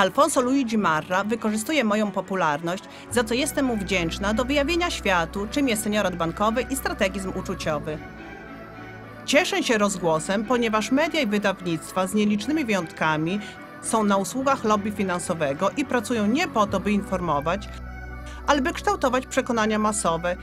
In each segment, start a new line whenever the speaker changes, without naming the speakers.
Alfonso Luigi Marra wykorzystuje moją popularność, za co jestem mu wdzięczna do wyjawienia światu, czym jest seniorat bankowy i strategizm uczuciowy. Cieszę się rozgłosem, ponieważ media i wydawnictwa z nielicznymi wyjątkami są na usługach lobby finansowego i pracują nie po to, by informować, ale by kształtować przekonania masowe.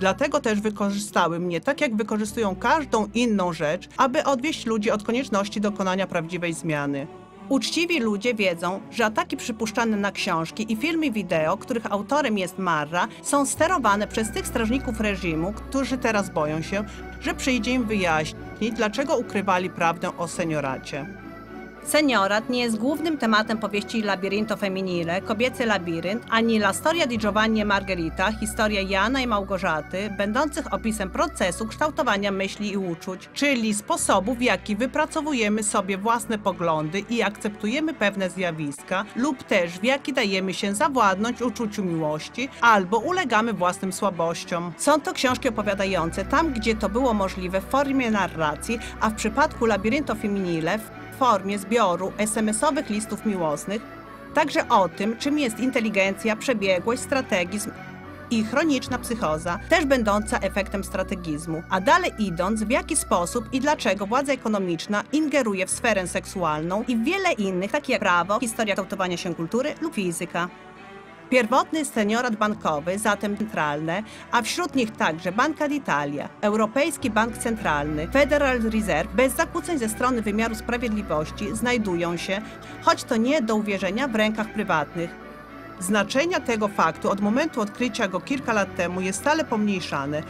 Dlatego też wykorzystały mnie tak, jak wykorzystują każdą inną rzecz, aby odwieść ludzi od konieczności dokonania prawdziwej zmiany. Uczciwi ludzie wiedzą, że ataki przypuszczane na książki i filmy wideo, których autorem jest Marra, są sterowane przez tych strażników reżimu, którzy teraz boją się, że przyjdzie im wyjaśnić, dlaczego ukrywali prawdę o senioracie. Seniorat nie jest głównym tematem powieści Labirinto Femminile, Kobiecy Labirynt, ani La Storia di Giovanni e Margherita, historia Jana i Małgorzaty, będących opisem procesu kształtowania myśli i uczuć, czyli sposobu, w jaki wypracowujemy sobie własne poglądy i akceptujemy pewne zjawiska, lub też w jaki dajemy się zawładnąć uczuciu miłości, albo ulegamy własnym słabościom. Są to książki opowiadające tam, gdzie to było możliwe w formie narracji, a w przypadku Labirinto Femminile w formie zbioru SMS-owych listów miłosnych, także o tym, czym jest inteligencja, przebiegłość, strategizm i chroniczna psychoza, też będąca efektem strategizmu, a dalej idąc, w jaki sposób i dlaczego władza ekonomiczna ingeruje w sferę seksualną i wiele innych, takich jak prawo, historia kształtowania się kultury lub fizyka. Pierwotny seniorat bankowy, zatem centralne, a wśród nich także Banca d'Italia, Europejski Bank Centralny, Federal Reserve, bez zakłóceń ze strony wymiaru sprawiedliwości znajdują się, choć to nie do uwierzenia, w rękach prywatnych. Znaczenia tego faktu od momentu odkrycia go kilka lat temu jest stale pomniejszane,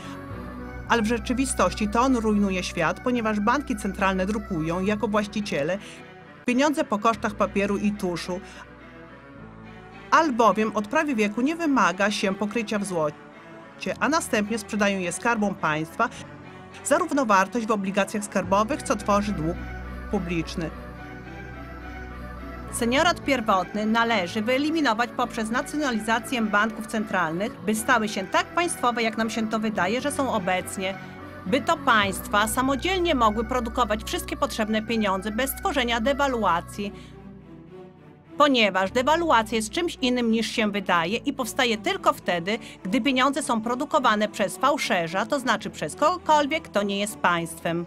ale w rzeczywistości to on rujnuje świat, ponieważ banki centralne drukują jako właściciele pieniądze po kosztach papieru i tuszu, albowiem od prawie wieku nie wymaga się pokrycia w złocie, a następnie sprzedają je skarbom państwa za równowartość w obligacjach skarbowych, co tworzy dług publiczny. Seniorat pierwotny należy wyeliminować poprzez nacjonalizację banków centralnych, by stały się tak państwowe, jak nam się to wydaje, że są obecnie. By to państwa samodzielnie mogły produkować wszystkie potrzebne pieniądze bez tworzenia dewaluacji, ponieważ dewaluacja jest czymś innym niż się wydaje i powstaje tylko wtedy, gdy pieniądze są produkowane przez fałszerza, to znaczy przez kogokolwiek, kto nie jest państwem.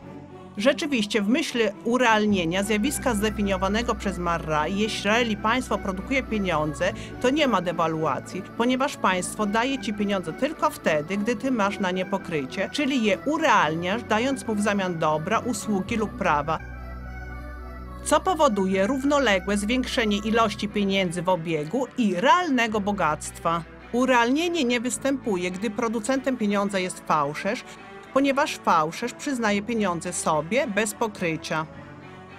Rzeczywiście, w myśl urealnienia zjawiska zdefiniowanego przez Marra, jeżeli państwo produkuje pieniądze, to nie ma dewaluacji, ponieważ państwo daje ci pieniądze tylko wtedy, gdy ty masz na nie pokrycie, czyli je urealniasz, dając mu w zamian dobra, usługi lub prawa co powoduje równoległe zwiększenie ilości pieniędzy w obiegu i realnego bogactwa. Urealnienie nie występuje, gdy producentem pieniądza jest fałszerz, ponieważ fałszerz przyznaje pieniądze sobie bez pokrycia.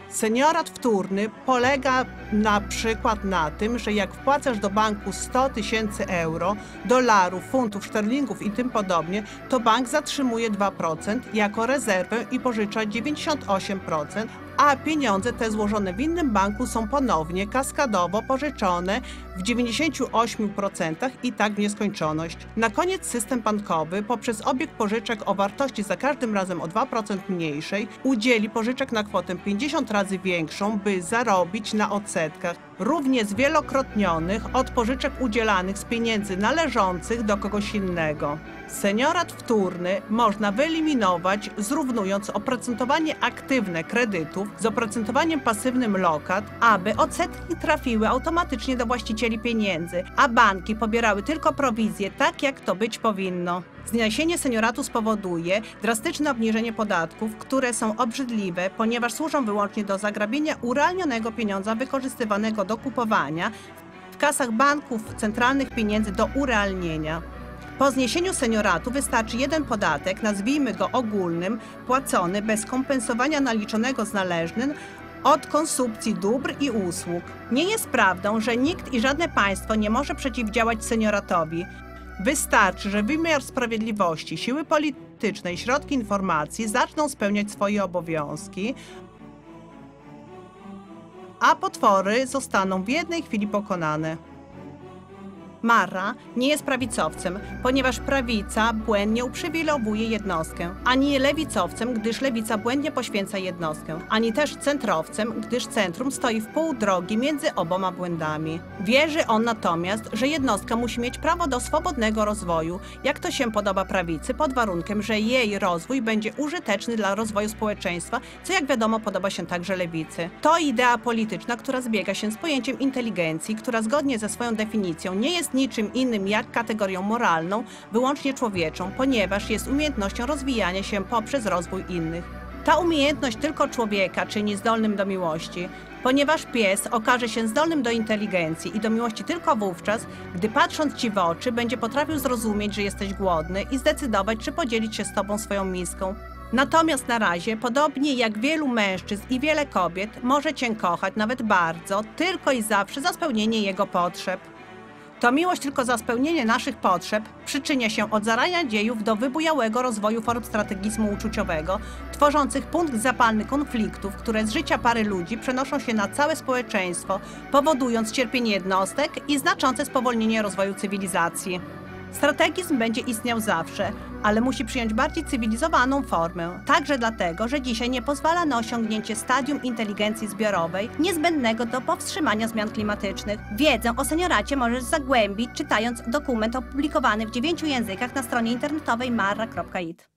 Seniorat wtórny polega na przykład na tym, że jak wpłacasz do banku 100 tysięcy euro, dolarów, funtów, szterlingów i tym podobnie, to bank zatrzymuje 2% jako rezerwę i pożycza 98%, a pieniądze te złożone w innym banku są ponownie kaskadowo pożyczone w 98% i tak w nieskończoność. Na koniec system bankowy poprzez obieg pożyczek o wartości za każdym razem o 2% mniejszej udzieli pożyczek na kwotę 50 razy większą, by zarobić na odsetkach równie zwielokrotnionych od pożyczek udzielanych z pieniędzy należących do kogoś innego. Seniorat wtórny można wyeliminować zrównując oprocentowanie aktywne kredytów z oprocentowaniem pasywnym lokat, aby odsetki trafiły automatycznie do właścicieli pieniędzy, a banki pobierały tylko prowizje tak jak to być powinno. Zniesienie senioratu spowoduje drastyczne obniżenie podatków, które są obrzydliwe, ponieważ służą wyłącznie do zagrabienia urealnionego pieniądza wykorzystywanego do kupowania w kasach banków centralnych pieniędzy do urealnienia. Po zniesieniu senioratu wystarczy jeden podatek, nazwijmy go ogólnym, płacony bez kompensowania naliczonego z należnym od konsumpcji dóbr i usług. Nie jest prawdą, że nikt i żadne państwo nie może przeciwdziałać senioratowi. Wystarczy, że wymiar sprawiedliwości, siły polityczne i środki informacji zaczną spełniać swoje obowiązki, a potwory zostaną w jednej chwili pokonane. Mara nie jest prawicowcem, ponieważ prawica błędnie uprzywilejowuje jednostkę, ani lewicowcem, gdyż lewica błędnie poświęca jednostkę, ani też centrowcem, gdyż centrum stoi w pół drogi między oboma błędami. Wierzy on natomiast, że jednostka musi mieć prawo do swobodnego rozwoju, jak to się podoba prawicy, pod warunkiem, że jej rozwój będzie użyteczny dla rozwoju społeczeństwa, co jak wiadomo podoba się także lewicy. To idea polityczna, która zbiega się z pojęciem inteligencji, która zgodnie ze swoją definicją nie jest jest niczym innym jak kategorią moralną, wyłącznie człowieczą, ponieważ jest umiejętnością rozwijania się poprzez rozwój innych. Ta umiejętność tylko człowieka czyni zdolnym do miłości, ponieważ pies okaże się zdolnym do inteligencji i do miłości tylko wówczas, gdy patrząc ci w oczy będzie potrafił zrozumieć, że jesteś głodny i zdecydować, czy podzielić się z tobą swoją miską. Natomiast na razie, podobnie jak wielu mężczyzn i wiele kobiet, może cię kochać nawet bardzo, tylko i zawsze za spełnienie jego potrzeb. To miłość tylko za spełnienie naszych potrzeb przyczynia się od zarania dziejów do wybujałego rozwoju form strategizmu uczuciowego, tworzących punkt zapalny konfliktów, które z życia pary ludzi przenoszą się na całe społeczeństwo, powodując cierpienie jednostek i znaczące spowolnienie rozwoju cywilizacji. Strategizm będzie istniał zawsze, ale musi przyjąć bardziej cywilizowaną formę. Także dlatego, że dzisiaj nie pozwala na osiągnięcie stadium inteligencji zbiorowej niezbędnego do powstrzymania zmian klimatycznych. Wiedzę o senioracie możesz zagłębić czytając dokument opublikowany w dziewięciu językach na stronie internetowej marra.it.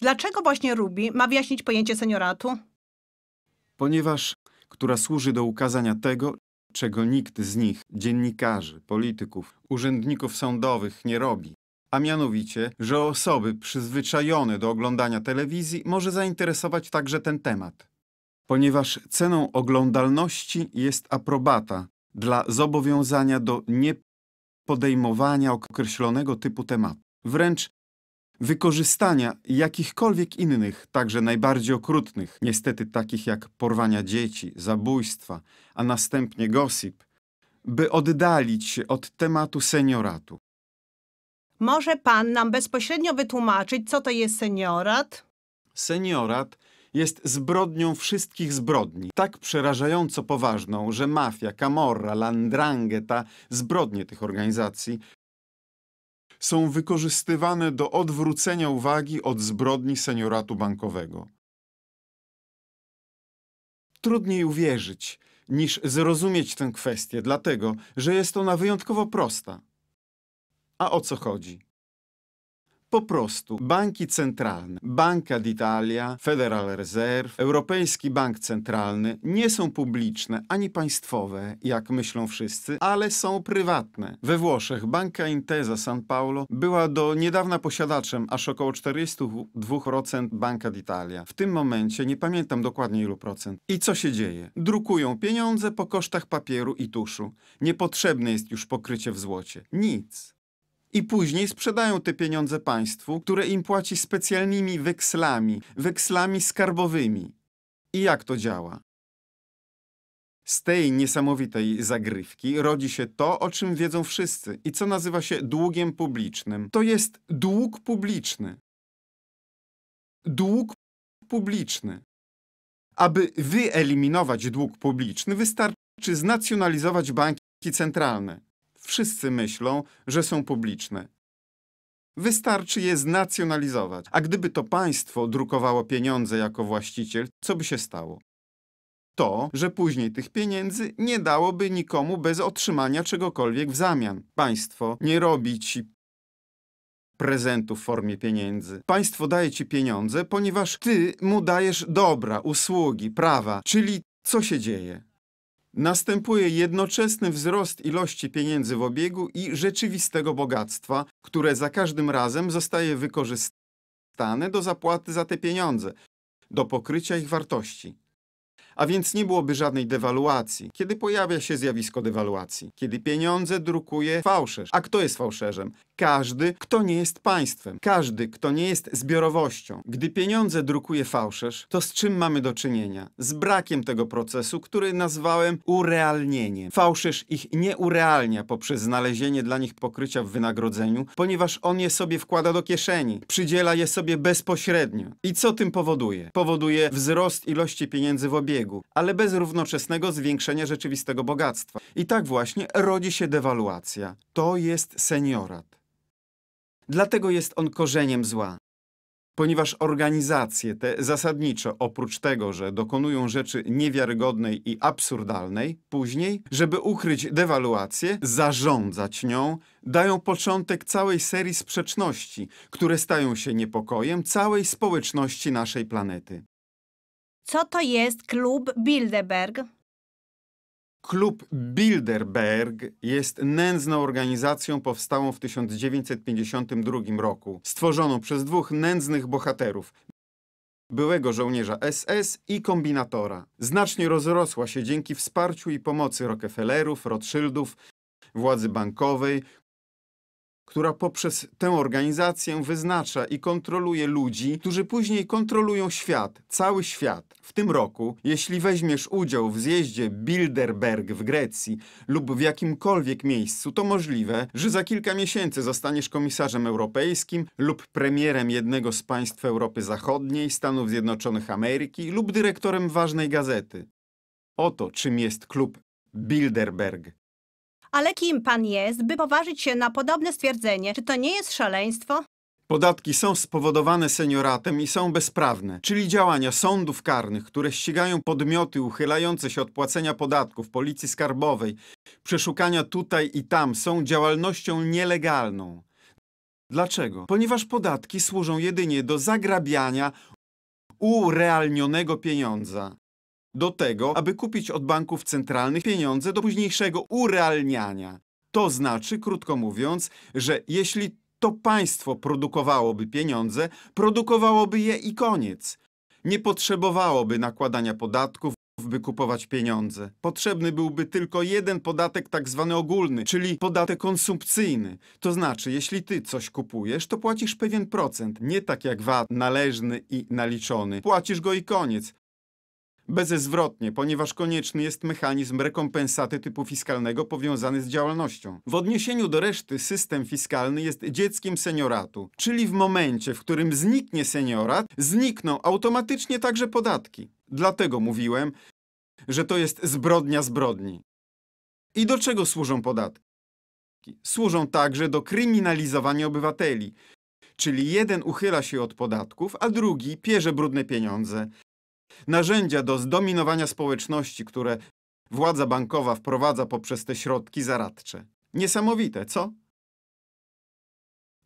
Dlaczego właśnie Ruby ma wyjaśnić pojęcie senioratu?
Ponieważ która służy do ukazania tego, czego nikt z nich, dziennikarzy, polityków, urzędników sądowych nie robi, a mianowicie, że osoby przyzwyczajone do oglądania telewizji może zainteresować także ten temat. Ponieważ ceną oglądalności jest aprobata dla zobowiązania do niepodejmowania określonego typu tematu. Wręcz wykorzystania jakichkolwiek innych, także najbardziej okrutnych, niestety takich jak porwania dzieci, zabójstwa, a następnie gossip, by oddalić się od tematu senioratu.
Może pan nam bezpośrednio wytłumaczyć, co to jest seniorat?
Seniorat jest zbrodnią wszystkich zbrodni, tak przerażająco poważną, że mafia, camorra, landrangheta, zbrodnie tych organizacji są wykorzystywane do odwrócenia uwagi od zbrodni senioratu bankowego. Trudniej uwierzyć niż zrozumieć tę kwestię, dlatego że jest ona wyjątkowo prosta. A o co chodzi? Po prostu banki centralne, Banca d'Italia, Federal Reserve, Europejski Bank Centralny nie są publiczne ani państwowe, jak myślą wszyscy, ale są prywatne. We Włoszech Banca Intesa San Paolo była do niedawna posiadaczem aż około 42% Banca d'Italia. W tym momencie nie pamiętam dokładnie ilu procent. I co się dzieje? Drukują pieniądze po kosztach papieru i tuszu. Niepotrzebne jest już pokrycie w złocie. Nic i później sprzedają te pieniądze państwu, które im płaci specjalnymi wekslami, wekslami skarbowymi. I jak to działa? Z tej niesamowitej zagrywki rodzi się to, o czym wiedzą wszyscy i co nazywa się długiem publicznym. To jest dług publiczny. Dług publiczny. Aby wyeliminować dług publiczny, wystarczy znacjonalizować banki centralne wszyscy myślą, że są publiczne. Wystarczy je znacjonalizować. A gdyby to państwo drukowało pieniądze jako właściciel, co by się stało? To, że później tych pieniędzy nie dałoby nikomu bez otrzymania czegokolwiek w zamian. Państwo nie robi ci prezentów w formie pieniędzy. Państwo daje ci pieniądze, ponieważ ty mu dajesz dobra, usługi, prawa. Czyli co się dzieje? Następuje jednoczesny wzrost ilości pieniędzy w obiegu i rzeczywistego bogactwa, które za każdym razem zostaje wykorzystane do zapłaty za te pieniądze, do pokrycia ich wartości. A więc nie byłoby żadnej dewaluacji. Kiedy pojawia się zjawisko dewaluacji? Kiedy pieniądze drukuje fałszerz. A kto jest fałszerzem? Każdy, kto nie jest państwem. Każdy, kto nie jest zbiorowością. Gdy pieniądze drukuje fałszerz, to z czym mamy do czynienia? Z brakiem tego procesu, który nazwałem urealnieniem. Fałszerz ich nie urealnia poprzez znalezienie dla nich pokrycia w wynagrodzeniu, ponieważ on je sobie wkłada do kieszeni. Przydziela je sobie bezpośrednio. I co tym powoduje? Powoduje wzrost ilości pieniędzy w obiegu ale bez równoczesnego zwiększenia rzeczywistego bogactwa. I tak właśnie rodzi się dewaluacja. To jest seniorat. Dlatego jest on korzeniem zła. Ponieważ organizacje te zasadniczo, oprócz tego, że dokonują rzeczy niewiarygodnej i absurdalnej, później, żeby ukryć dewaluację, zarządzać nią, dają początek całej serii sprzeczności, które stają się niepokojem całej społeczności naszej planety.
Co to jest klub Bilderberg?
Klub Bilderberg jest nędzną organizacją powstałą w 1952 roku, stworzoną przez dwóch nędznych bohaterów, byłego żołnierza SS i kombinatora. Znacznie rozrosła się dzięki wsparciu i pomocy Rockefellerów, Rothschildów, władzy bankowej, która poprzez tę organizację wyznacza i kontroluje ludzi, którzy później kontrolują świat, cały świat. W tym roku, jeśli weźmiesz udział w zjeździe Bilderberg w Grecji lub w jakimkolwiek miejscu, to możliwe, że za kilka miesięcy zostaniesz komisarzem europejskim lub premierem jednego z państw Europy Zachodniej, Stanów Zjednoczonych Ameryki lub dyrektorem ważnej gazety. Oto czym jest klub Bilderberg.
Ale kim pan jest, by poważyć się na podobne stwierdzenie? Czy to nie jest szaleństwo?
Podatki są spowodowane senioratem i są bezprawne, czyli działania sądów karnych, które ścigają podmioty uchylające się od płacenia podatków, policji skarbowej, przeszukania tutaj i tam są działalnością nielegalną. Dlaczego? Ponieważ podatki służą jedynie do zagrabiania urealnionego pieniądza do tego, aby kupić od banków centralnych pieniądze do późniejszego urealniania. To znaczy, krótko mówiąc, że jeśli to państwo produkowałoby pieniądze, produkowałoby je i koniec. Nie potrzebowałoby nakładania podatków, by kupować pieniądze. Potrzebny byłby tylko jeden podatek tak zwany ogólny, czyli podatek konsumpcyjny. To znaczy, jeśli ty coś kupujesz, to płacisz pewien procent, nie tak jak VAT należny i naliczony. Płacisz go i koniec Bezzwrotnie, ponieważ konieczny jest mechanizm rekompensaty typu fiskalnego powiązany z działalnością. W odniesieniu do reszty system fiskalny jest dzieckiem senioratu, czyli w momencie, w którym zniknie seniorat, znikną automatycznie także podatki. Dlatego mówiłem, że to jest zbrodnia zbrodni. I do czego służą podatki? Służą także do kryminalizowania obywateli. Czyli jeden uchyla się od podatków, a drugi pierze brudne pieniądze. Narzędzia do zdominowania społeczności, które władza bankowa wprowadza poprzez te środki zaradcze. Niesamowite, co?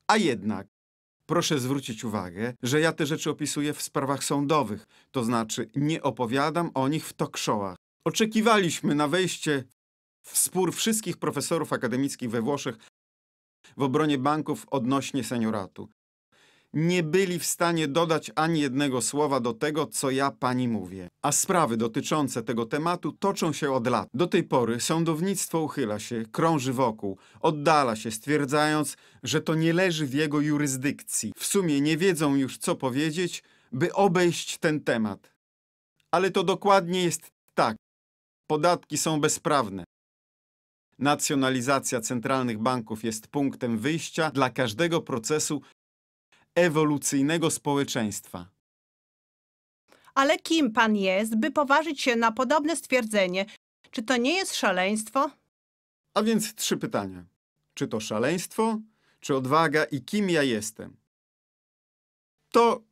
A jednak, proszę zwrócić uwagę, że ja te rzeczy opisuję w sprawach sądowych, to znaczy nie opowiadam o nich w talk showach. Oczekiwaliśmy na wejście w spór wszystkich profesorów akademickich we Włoszech w obronie banków odnośnie senioratu. Nie byli w stanie dodać ani jednego słowa do tego, co ja pani mówię. A sprawy dotyczące tego tematu toczą się od lat. Do tej pory sądownictwo uchyla się, krąży wokół, oddala się, stwierdzając, że to nie leży w jego jurysdykcji. W sumie nie wiedzą już, co powiedzieć, by obejść ten temat. Ale to dokładnie jest tak. Podatki są bezprawne. Nacjonalizacja centralnych banków jest punktem wyjścia dla każdego procesu ewolucyjnego społeczeństwa.
Ale kim pan jest, by poważyć się na podobne stwierdzenie? Czy to nie jest szaleństwo?
A więc trzy pytania. Czy to szaleństwo, czy odwaga i kim ja jestem? To,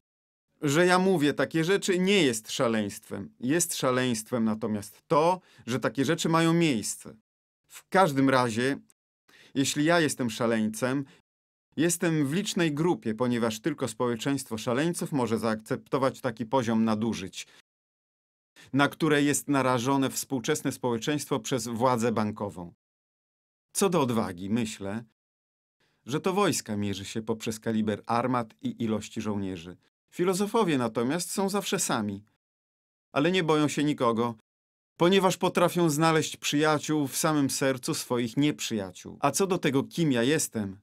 że ja mówię takie rzeczy, nie jest szaleństwem. Jest szaleństwem natomiast to, że takie rzeczy mają miejsce. W każdym razie, jeśli ja jestem szaleńcem, jestem w licznej grupie, ponieważ tylko społeczeństwo szaleńców może zaakceptować taki poziom nadużyć, na które jest narażone współczesne społeczeństwo przez władzę bankową. Co do odwagi, myślę, że to wojska mierzy się poprzez kaliber armat i ilości żołnierzy. Filozofowie natomiast są zawsze sami, ale nie boją się nikogo, ponieważ potrafią znaleźć przyjaciół w samym sercu swoich nieprzyjaciół. A co do tego, kim ja jestem,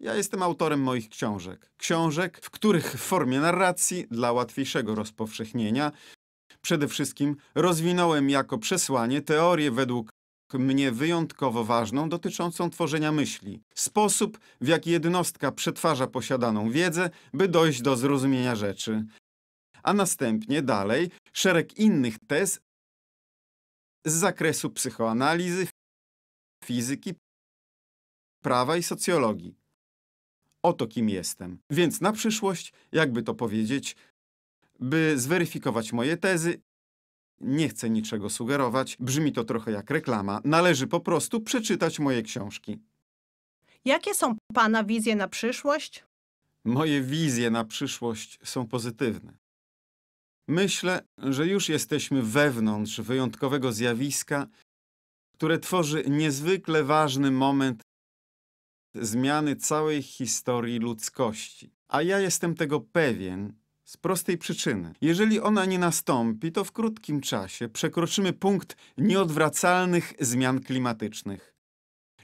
ja jestem autorem moich książek. Książek, w których w formie narracji, dla łatwiejszego rozpowszechnienia, przede wszystkim rozwinąłem jako przesłanie teorię według mnie wyjątkowo ważną dotyczącą tworzenia myśli. Sposób, w jaki jednostka przetwarza posiadaną wiedzę, by dojść do zrozumienia rzeczy. A następnie dalej szereg innych tez z zakresu psychoanalizy, fizyki, prawa i socjologii. Oto kim jestem. Więc na przyszłość, jakby to powiedzieć, by zweryfikować moje tezy, nie chcę niczego sugerować, brzmi to trochę jak reklama, należy po prostu przeczytać moje książki.
Jakie są pana wizje na przyszłość?
Moje wizje na przyszłość są pozytywne. Myślę, że już jesteśmy wewnątrz wyjątkowego zjawiska, które tworzy niezwykle ważny moment zmiany całej historii ludzkości. A ja jestem tego pewien z prostej przyczyny. Jeżeli ona nie nastąpi, to w krótkim czasie przekroczymy punkt nieodwracalnych zmian klimatycznych.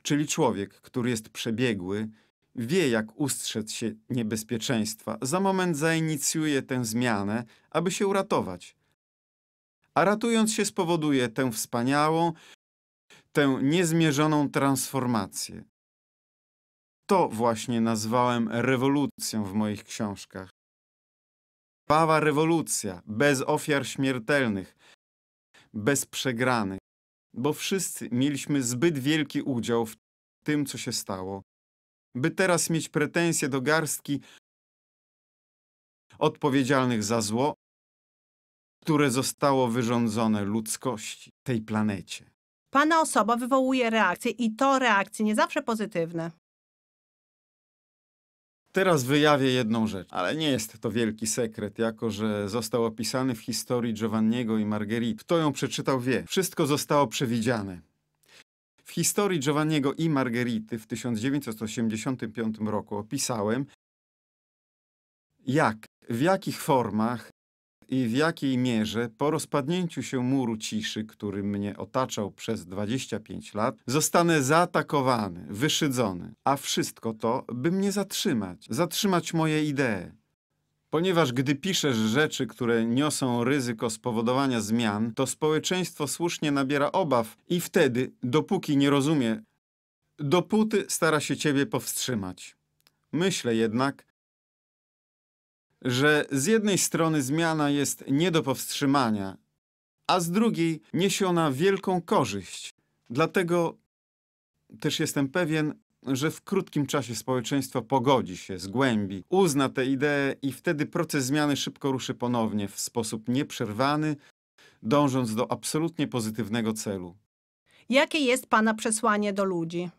Czyli człowiek, który jest przebiegły, wie jak ustrzec się niebezpieczeństwa, za moment zainicjuje tę zmianę, aby się uratować. A ratując się spowoduje tę wspaniałą, tę niezmierzoną transformację. To właśnie nazwałem rewolucją w moich książkach. Pawa rewolucja, bez ofiar śmiertelnych, bez przegranych, bo wszyscy mieliśmy zbyt wielki udział w tym, co się stało, by teraz mieć pretensje do garstki odpowiedzialnych za zło, które zostało wyrządzone ludzkości, tej planecie.
Pana osoba wywołuje reakcje i to reakcje nie zawsze pozytywne.
Teraz wyjawię jedną rzecz, ale nie jest to wielki sekret, jako że został opisany w historii Giovanniego i Margherity. Kto ją przeczytał wie. Wszystko zostało przewidziane. W historii Giovanniego i Margherity w 1985 roku opisałem, jak, w jakich formach i w jakiej mierze po rozpadnięciu się muru ciszy, który mnie otaczał przez 25 lat, zostanę zaatakowany, wyszydzony. A wszystko to, by mnie zatrzymać, zatrzymać moje idee. Ponieważ gdy piszesz rzeczy, które niosą ryzyko spowodowania zmian, to społeczeństwo słusznie nabiera obaw i wtedy, dopóki nie rozumie, dopóty stara się ciebie powstrzymać. Myślę jednak, że z jednej strony zmiana jest nie do powstrzymania, a z drugiej niesie ona wielką korzyść. Dlatego też jestem pewien, że w krótkim czasie społeczeństwo pogodzi się, zgłębi, uzna tę ideę i wtedy proces zmiany szybko ruszy ponownie w sposób nieprzerwany, dążąc do absolutnie pozytywnego celu.
Jakie jest Pana przesłanie do ludzi?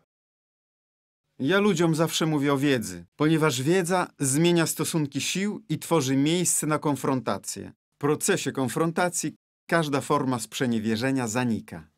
Ja ludziom zawsze mówię o wiedzy, ponieważ wiedza zmienia stosunki sił i tworzy miejsce na konfrontację. W procesie konfrontacji każda forma sprzeniewierzenia zanika.